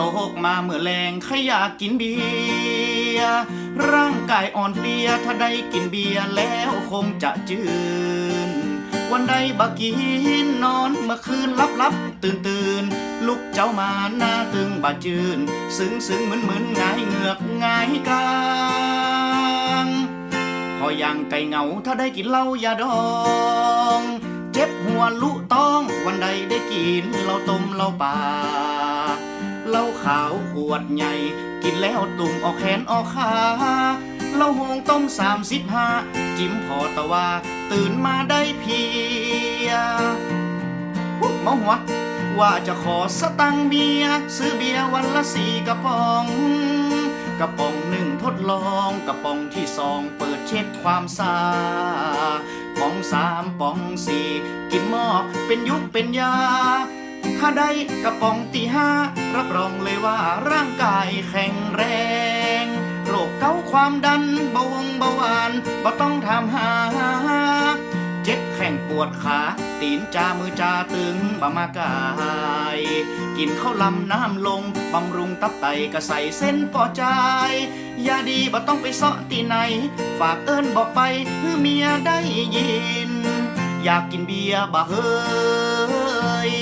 ตกมาเมื่อแรงใครอยากกินเบียร์ร่างกายอ่อนเพลียถ้าได้กินเบียร์แล้วคงจะจืน วันใดบักกินนอนเมื่อคืนลับลับตื่นตื่นลุกเจ้ามาหน้าตึงบาจืน ซึ้งซึ้งเหมือนเหมือนงายเหงือกงายกลางพออยังไก่เหงาถ้าได้กินเหล้ายาดองเจ็บหัวลุต้องวันใดได้กินเหล้าต้มเหล้าป่า เหล้าขาวขวดใหญ่ กินแล้วตุ่มออกแขนออกขาเหล้าหงต้มสามสิบห้าจิ้มพอตะว่าตื่นมาได้เพียอุ๊ยเมาหัวว่าจะขอสตังเบียซื้อเบียวันละสี่กระป๋อง กระป๋องหนึ่งทดลองกระป๋องที่สองเปิดเช็คความสาป๋องสามป๋องสี่กินหม้อเป็นยุคเป็นยา ถ้าได้กระป๋องตีห้ารับรองเลยว่าร่างกายแข็งแรง โรคเกาความดันเบาหวงเบาหวานบ่ต้องทำหา เจ็บแข้งปวดขา ตีนจามือจาตึงบามากาย กินข้าวลำน้ำลง บำรุงตับไตก็ใส่เส้นปอใจยาดีบ่ต้องไปเสาะตีไหน ฝากเอิ้นบอกไปเพื่อเมียได้ยิน อยากกินเบียร์บ่เฮ้ย